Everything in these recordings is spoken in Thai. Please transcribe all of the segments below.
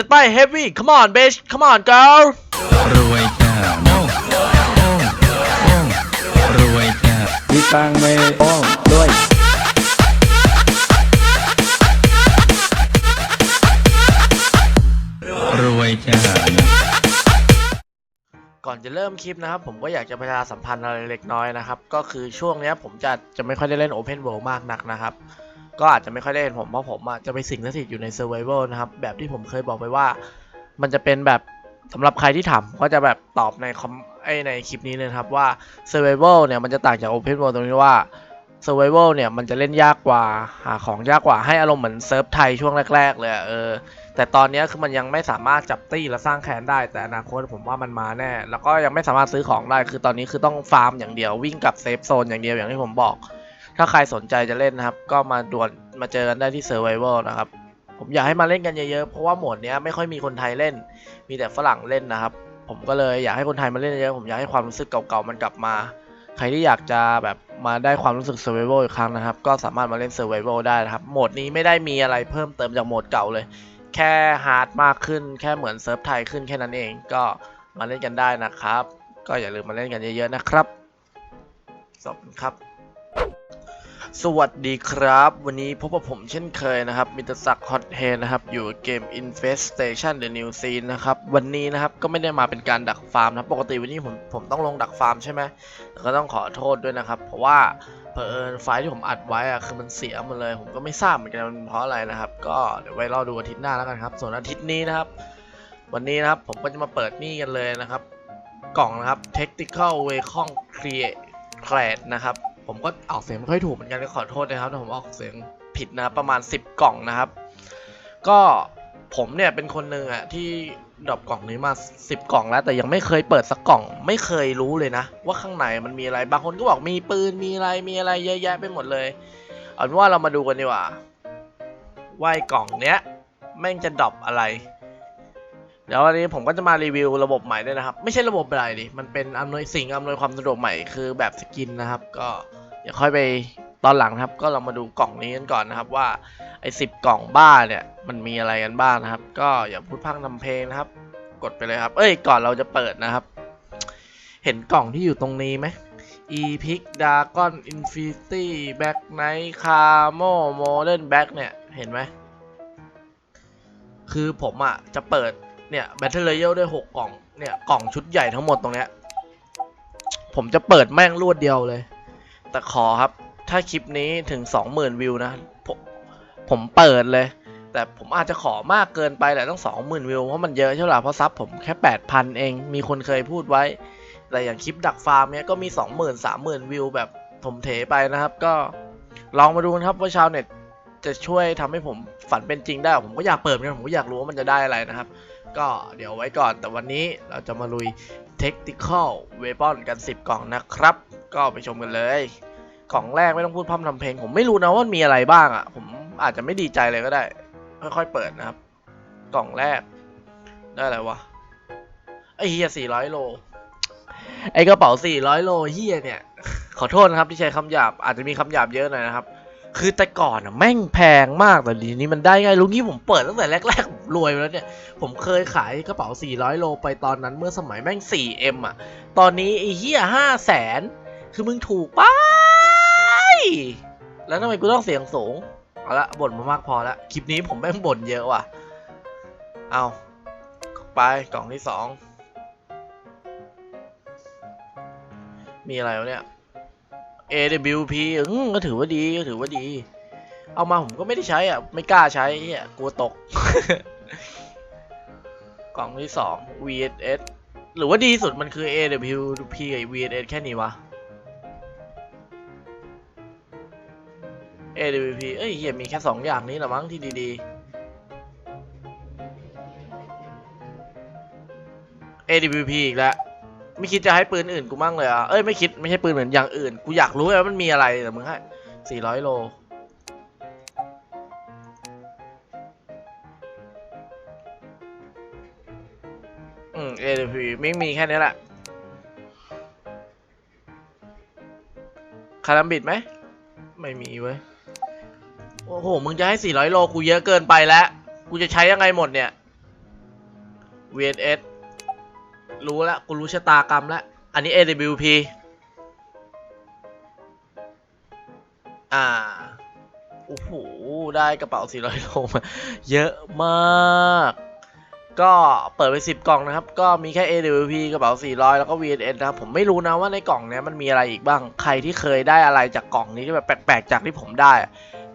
จะไป heavy come on bitch come on girl รวยจ้าโน่โน่โน่รวยจ้ามีตังค์ไม่โอ้ด้วยรวยจ้าก่อนจะเริ่มคลิปนะครับ ผมก็อยากจะประชาสัมพันธ์อะไรเล็กน้อยนะครับ ก็คือช่วงเนี้ยผมจะจะไม่ค่อยได้เล่น Open World มากนักนะครับ ก็อาจจะไม่ค่อยได้เห็นผมเพราะผมอะจะไปสิงสถิตอยู่ใน Survival นะครับ แบบที่ผมเคยบอกไปว่า มันจะเป็นแบบสำหรับใครที่ถามก็จะแบบตอบในคอมไอในคลิปนี้เลยนะครับว่า Survival เนี่ยมันจะต่างจาก Open World ตรงที่ว่า Survival เนี่ยมันจะเล่นยากกว่าหาของยากกว่าให้อารมณ์เหมือนเซิร์ฟไทยช่วงแรก ๆ เลยเออแต่ตอนนี้คือมันยังไม่สามารถจับตี้และสร้างแคนได้ แต่อนาคตผมว่ามันมาแน่ แล้วก็ยังไม่สามารถซื้อของได้คือตอนนี้คือต้องฟาร์มอย่างเดียววิ่งกับเซฟโซนอย่างเดียวอย่างที่ผมบอก ถ้าใครสนใจจะเล่นนะครับ ก็มาด่วนมาเจอกันได้ที่ Survival นะครับ ผมอยากให้มาเล่นกันเยอะๆ เพราะว่าโหมดนี้ไม่ค่อยมีคนไทยเล่น มีแต่ฝรั่งเล่นนะครับ ผมก็เลยอยากให้คนไทยมาเล่นเยอะๆผมอยากให้ความรู้สึกเก่าๆมันกลับมา ใครที่อยากจะแบบมาได้ความรู้สึก Survival อีกครั้งนะครับ ก็สามารถมาเล่น Survival ได้นะครับ โหมดนี้ไม่ได้มีอะไรเพิ่มเติมจากโหมดเก่าเลย แค่ฮาร์ดมากขึ้น แค่เหมือนเซิร์ฟไทยขึ้นแค่นั้นเอง ก็มาเล่นกันได้นะครับ ก็อย่าลืมมาเล่นกันเยอะๆนะครับขอบคุณครับ สวัสดีครับ วันนี้พบกับผมเช่นเคยนะครับมิตรศักดิ์ฮอตเฮนะครับ อยู่เกม Infestation The New Scene นะครับ วันนี้นะครับก็ไม่ได้มาเป็นการดักฟาร์มนะปกติวันนี้ผมผมต้องลงดักฟาร์มใช่ไหมแต่ก็ต้องขอโทษด้วยนะครับ เพราะว่าเผอิญไฟล์ที่ผมอัดไว้อะคือมันเสียหมดเลย ผมก็ไม่ทราบเหมือนกันมันเพราะอะไรนะครับ ก็เดี๋ยวไว้รอดูอาทิตย์หน้าแล้วกันครับ ส่วนอาทิตย์นี้นะครับ วันนี้นะครับผมก็จะมาเปิดนี่กันเลยนะครับ กล่องนะครับ Tactical Vehicle Create Clad นะครับ ผมก็ออกเสียงไม่ค่อยถูกเหมือนกันขอโทษนะครับถ้าผมออกเสียงผิดนะรประมาณ 10 กล่องนะครับ ก็ผมเนี่ยเป็นคนหนึ่งอะที่ดรอปกล่องนี้มา 10 กล่องแล้ว แต่ยังไม่เคยเปิดสักกล่อง ไม่เคยรู้เลยนะ ว่าข้างในมันมีอะไรบางคนก็บอกมีปืนมีอะไรมีอะไรเยอะแยะไปหมดเลยเอาเป็นว่าเรามาดูกันดีกว่าว่ากล่องเนี้ยแม่งจะดรอปอะไร เดี๋ยววันนี้ผมก็จะมารีวิวระบบใหม่ด้วยนะครับ ไม่ใช่ระบบอะไรดิมันเป็นอำนวยสิ่งอำนวยความสะดวกใหม่คือแบบสกินนะครับ ก็เดี๋ยวค่อยไปตอนหลังนะครับ ก็เรามาดูกล่องนี้กันก่อนนะครับ ว่าไอ้สิบกล่องบ้าเนี่ยมันมีอะไรกันบ้างนะครับ ก็อย่าพูดพร่งทำเพลงนะครับ กดไปเลยครับ เอ้ยก่อนเราจะเปิดนะครับ เห็นกล่องที่อยู่ตรงนี้ไหม e p i c Dragon Infinity Back Knight Camo Modern Back เนี่ยเห็นไหมคือผมอะจะเปิด เนี่ย Battle Royale ด้วย6กล่อง เนี่ยกล่องชุดใหญ่ทั้งหมดตรงเนี้ย ผมจะเปิดแม่งรวดเดียวเลย แต่ขอครับ ถ้าคลิปนี้ถึง20,000วิวนะ ผมผมเปิดเลย แต่ผมอาจจะขอมากเกินไปแหละต้อง20,000วิว เพราะมันเยอะใช่ไหมเพราะซับผมแค่8,000เอง มีคนเคยพูดไว้ แต่อย่างคลิปดักฟาร์มเนี้ยก็มี20,000 30,000วิวแบบถมเถไปนะครับ ก็ลองมาดูนะครับว่าชาวเน็ตจะช่วยทำให้ผมฝันเป็นจริงได้ ผมก็อยากเปิดเหมือนกันผมก็อยากรู้ว่ามันจะได้อะไรนะครับ ก็เดี๋ยวไว้ก่อน แต่วันนี้เราจะมาลุย Tactical Weapon กัน 10 กล่องนะครับ ก็ไปชมกันเลย กล่องแรกไม่ต้องพูดพร่ำทำเพลง ผมไม่รู้นะว่ามีอะไรบ้างอะ่ะ ผมอาจจะไม่ดีใจเลยก็ได้ ค่อยๆเปิดนะครับ กล่องแรก ได้อะไรวะ ไอเฮีย400 โล ไอกระเป๋า 400 โลเฮียเนี่ย ขอโทษนะครับที่ใช้คำหยาบ อาจจะมีคำหยาบเยอะหน่อยนะครับคือแต่ก่อนอะแม่งแพงมากแต่ดีนี้มันได้ไงรู้งี้ผมเปิดตั้งแต่แรกๆผม รวยไปแล้วเนี่ย ผมเคยขายกระเป๋า 400 โลไปตอนนั้นเมื่อสมัยแม่ง 4M อะ ตอนนี้ไอ้เหี้ย5แสนคือมึงถูกไป แล้วทำไมกูต้องเสียงสูง เอาละบ่นมามากพอละ คลิปนี้ผมแม่งบ่นเยอะว่ะ เอาไปกล่องที่สองมีอะไรวะเนี่ย AWP อืมก็ถือว่าดีก็ถือว่าดี เอามาผมก็ไม่ได้ใช้อะ ไม่กล้าใช้อะกลัวตก กล่องที่สอง VSS หรือว่าดีสุดมันคือ AWP กับ VSS แค่นี้วะ AWP เอ้ยเฮียมีแค่สองอย่างนี้แหละมั้งที่ดีๆ AWP อีกแล้วไม่คิดจะให้ปืนอื่นกูมั่งเลยอะ เอ้ยไม่คิดไม่ใช่ปืนเหมือนอย่างอื่น กูอยากรู้ว่ามันมีอะไรแต่มึงให้สี่ร้อยโล ม AWP ไม่มีแค่นี้แหละคารัมบิดไหม ไม่มีเว้ย โอ้โห มึงจะให้ 400 โล กูเยอะเกินไปแล้ว กูจะใช้ยังไงหมดเนี่ย VNS รู้แล้ว กูรู้ชะตากรรมแล้ว อันนี้ AWP อ่า โอ้โห ได้กระเป๋า 400 โลมา เยอะมาก ก็เปิดไป 10 กล่องนะครับ ก็มีแค่ AWP กระเป๋า 400 แล้วก็ VNS นะครับ ผมไม่รู้นะว่าในกล่องนี้มันมีอะไรอีกบ้าง ใครที่เคยได้อะไรจากกล่องนี้ที่แบบแปลกๆ จากที่ผมได้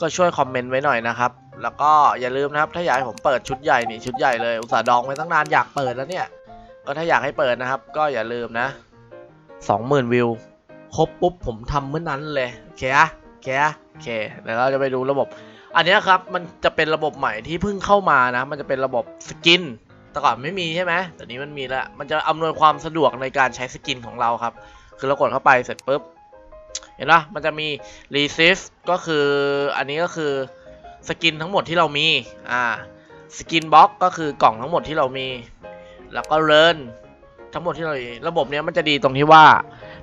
ก็ช่วยคอมเมนต์ไว้หน่อยนะครับ แล้วก็อย่าลืมนะครับ ถ้าอยากให้ผมเปิดชุดใหญ่นี่ชุดใหญ่เลย อุตส่าห์ดองไว้ตั้งนานอยากเปิดแล้วเนี่ย ก็ถ้าอยากให้เปิดนะครับ ก็อย่าลืมนะ 20,000 วิว ครบปุ๊บผมทำเมื่อนั้นเลยโอเคอะโอเคอะโอเค เดี๋ยวเราจะไปดูระบบ อันนี้ครับ มันจะเป็นระบบใหม่ที่เพิ่งเข้ามานะ มันจะเป็นระบบสกิน แต่ก่อนไม่มีใช่ไหมแต่นี้มันมีแล้ว มันจะอำนวยความสะดวกในการใช้สกินของเราครับ คือเรากดเข้าไปเสร็จปุ๊บ เห็นปะมันจะมี receive ก็คืออันนี้ก็คือสกินทั้งหมดที่เรามี อ่า สกินบ็อกก็คือกล่องทั้งหมดที่เรามี แล้วก็ learn ทั้งหมดที่เรามีระบบเนี้ยมันจะดีตรงที่ว่า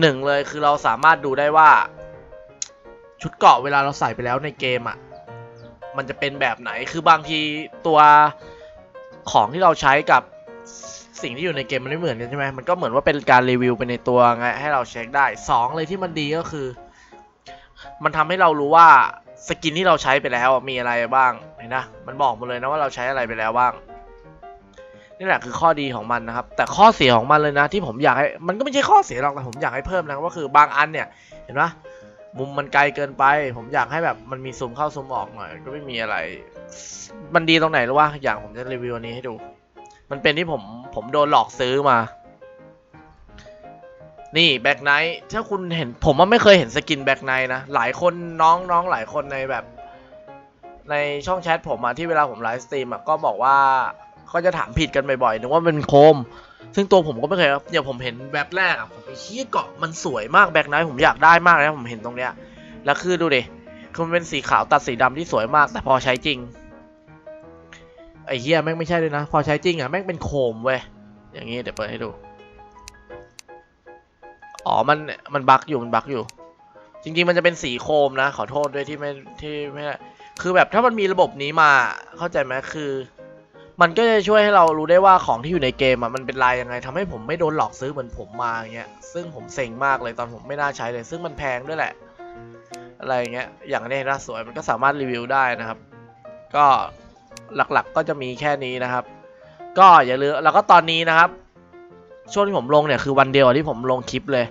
หนึ่งเลยคือเราสามารถดูได้ว่า ชุดเกราะเวลาเราใส่ไปแล้วในเกมอะ มันจะเป็นแบบไหน คือบางทีตัว ของที่เราใช้กับสิ่งที่อยู่ในเกมมันไม่เหมือนกันใช่ไหมมันก็เหมือนว่าเป็นการรีวิวไปในตัวไงให้เราเช็คได้สองเลยที่มันดีก็คือ มันทำให้เรารู้ว่าสกินที่เราใช้ไปแล้วมีอะไรบ้างเห็นนะมันบอกหมาเลยนะว่าเราใช้อะไรไปแล้วบ้างนี่แหละคือข้อดีของมันนะครับ แต่ข้อเสียของมันเลยนะ ที่ผมอยากให้มันก็ไม่ใช่ข้อเสียหรอกแต่ผมอยากให้เพิ่มนะก็คือบางอันเนี่ยเห็นปะมุ มุมมันไกลเกินไป ผมอยากให้แบบมันมีซูมเข้าซูมออกหน่อย ก็ไม่มีอะไร มันดีตรงไหนหรู้ว่าอย่างผมจะรีวิวอันนี้ให้ดู มันเป็นที่ผมผมโดนหลอกซื้อมา นี่แบ็กไนท์ถ้าคุณเห็นผมว่าไม่เคยเห็นสกินแบ็กไนท์นะ หลายคนน้องน้องหลายคนในแบบ ในช่องแชทผมอะที่เวลาผมไลฟ์สตรีมอะก็บอกว่าก็จะถามผิดกันบ่อยๆนึกว่าเป็นโคม ซึ่งตัวผมก็ไม่เคยครับเดี๋ยวผมเห็นแบบแรกอะผมไปเฮียเกาะมันสวยมากแบ็กไนท์ผมอยากได้มากเลยนะผมเห็นตรงเนี้ยแล้วคือดูดิคือมันเป็นสีขาวตัดสีดำที่สวยมาก แต่พอใช้จริงไอ้เฮียแม่งไม่ใช่เลยนะ พอใช้จริงอะแม่งเป็นโคมเว้ยอย่างงี้เดี๋ยวเปิดให้ดูอ๋อมันมันบั๊กอยู่มันบั๊กอยู่ จริงๆมันจะเป็นสีโคมนะ ขอโทษด้วยที่ไม่ที่ไม่คือแบบถ้ามันมีระบบนี้มาเข้าใจไหมคือ มันก็จะช่วยให้เรารู้ได้ว่าของที่อยู่ในเกมอะมันเป็นลายยังไงทำให้ผมไม่โดนหลอกซื้อเหมือนผมมาอย่างเงี้ยซึ่งผมเซ็งมากเลยตอนผมไม่น่าใช้เลย ซึ่งมันแพงด้วยแหละ อะไรอย่างเงี้ยอย่างนี้นะสวยมันก็สามารถรีวิวได้นะครับ ก็หลักๆก็จะมีแค่นี้นะครับ ก็อย่าลืมแล้วก็ตอนนี้นะครับ ช่วงที่ผมลงเนี่ยคือวันเดียวที่ผมลงคลิปเลย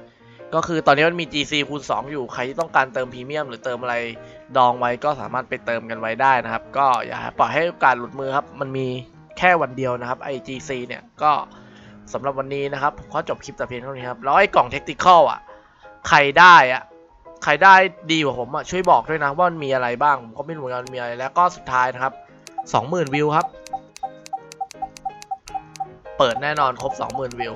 ก็คือตอนนี้มันมี GC คูณ2อยู่ใครที่ต้องการเติมพรีเมียมหรือเติมอะไรดองไว้ก็สามารถไปเติมกันไว้ได้นะครับ ก็อย่าปล่อยให้โอกาสหลุดมือครับ มันมี แค่วันเดียวนะครับไอ GC เนี่ยก็สำหรับวันนี้นะครับผมขอจบคลิปแต่เพียงเท่านี้ครับ แล้วไอ้กล่องเทคนิคอะ ใครได้อะ ใครได้ดีกว่าผมอะ ช่วยบอกด้วยนะว่ามันมีอะไรบ้าง ผมก็ไม่รู้เหมือนกันมีอะไร แล้วก็สุดท้ายนะครับ 20,000 วิวครับ เปิดแน่นอนครบ 20,000 วิว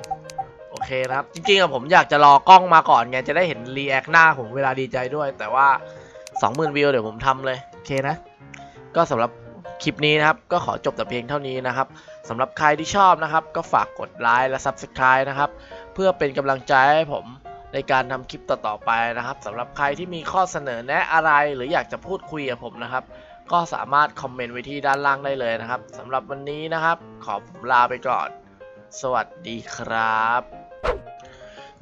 โอเคนะครับ จริงๆอะผมอยากจะรอกล้องมาก่อนไง จะได้เห็นรีแอคหน้าผมเวลาดีใจด้วย แต่ว่า 20,000 วิวเดี๋ยวผมทำเลย โอเคนะ ก็สำหรับ คลิปนี้นะครับก็ขอจบแต่เพียงเท่านี้นะครับสำหรับใครที่ชอบนะครับ ก็ฝากกดไลค์และ Subscribe นะครับ เพื่อเป็นกำลังใจให้ผมในการทำคลิปต่อๆไปนะครับสำหรับใครที่มีข้อเสนอแนะอะไรหรืออยากจะพูดคุยกับผมนะครับ ก็สามารถคอมเมนต์ไว้ที่ด้านล่างได้เลยนะครับสำหรับวันนี้นะครับ ขอผมลาไปก่อน สวัสดีครับ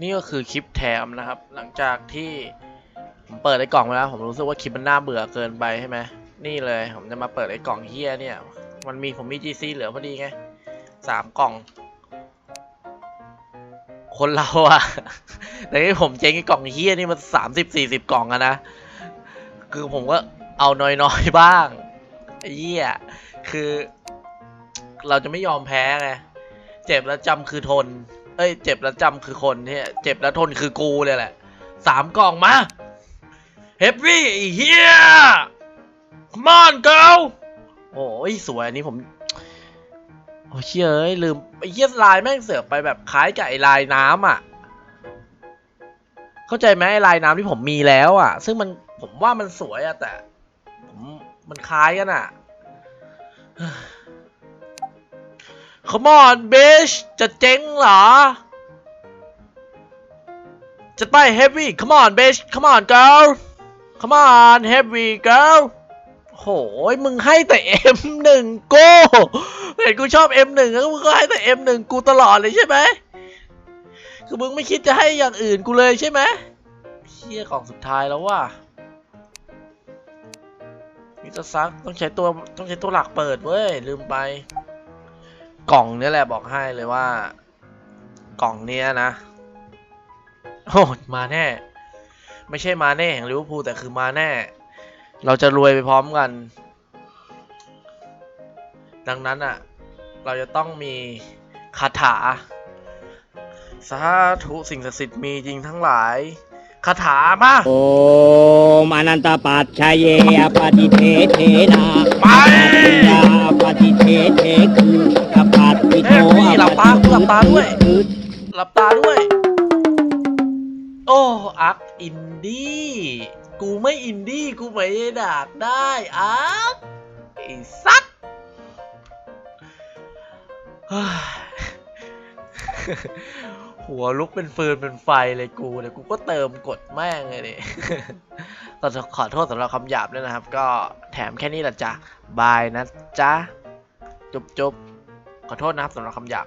นี่ก็คือคลิปแถมนะครับ หลังจากที่ผมเปิดไอ้กล่องไปแล้ว ผมรู้สึกว่าคลิปมันน่าเบื่อเกินไปใช่ไหม นี่เลย ผมจะมาเปิดไอ้กล่องเฮียเนี่ย มันมีผมมี GC เหลือพอดีไงสามกล่อง คนเราอะแต่ที่ผมเจ๊งไอ้กล่องเฮียนี่มันสามสิบสี่สิบกล่องอะนะ คือผมก็เอาน้อยๆบ้างไอ้เหี้ยคือ เราจะไม่ยอมแพ้ไงเจ็บแล้วจำคือทน เอ้ย เจ็บแล้วจำคือคนเนี่ยเจ็บแล้วทนคือกูเลยแหละสามกล่องมาเฮฟวี่เฮีย come on go โอ้ยสวยอันนี้ผม โอ้เชี่ยเอ้ยลืมไอ้เหี้ยลายแม่งเสือกไปแบบคล้ายกับไอ้ลายน้ำอะ เข้าใจไหมไอ้ลายน้ำที่ผมมีแล้วอะ ซึ่งมันผมว่ามันสวยอะแต่ ผมมันคล้ายกันอะ Come on bitch จะเจ๊งเหรอ จะไป heavy Come on bitch Come on girl Come on heavy girl โหยมึงให้แต่ M1 ก้เห็นกูชอบ M1 แล้วมึงก็ให้แต่ M1 กูตลอดเลยใช่ไหมคือมึงไม่คิดจะให้อย่างอื่นกูเลยใช่ไหมเชี่ยกล่องสุดท้ายแล้วว่ะมิสซักต้องใช้ตัวต้องใช้ตัวหลักเปิดเว้ยลืมไป กล่องนี้แหละบอกให้เลยว่า กล่องเนี้ยนะโอ้มาแน่ ไม่ใช่มาแน่แห่งลิเวอร์พูลแต่คือมาแน่ เราจะรวยไปพร้อมกัน ดังนั้นอะ เราจะต้องมีคาถา สาธุสิ่งศักดิ์สิทธิ์มีจริงทั้งหลาย คาถามาโอมอนันตปัจชยเยอปฏิเทเทนะไปยาปฏิเทเทคืออปัตติโทเฮ้ยหลับตาหลับตาด้วยหลับตาด้วย โอ้อักอินดี้ กูไม่อินดี้กูไม่ได้ดากได้อักไอ้สัตว์หัวลุกเป็นฟืนเป็นไฟเลยกูเนี่ยกูก็เติมกดแม่งเลยเนี่ยตอนขอโทษสำหรับคำหยาบด้วยนะครับ ก็แถมแค่นี้แหละจ้ะบายนะจ๊ะ จุบจุบขอโทษนะครับสำหรับคำหยาบ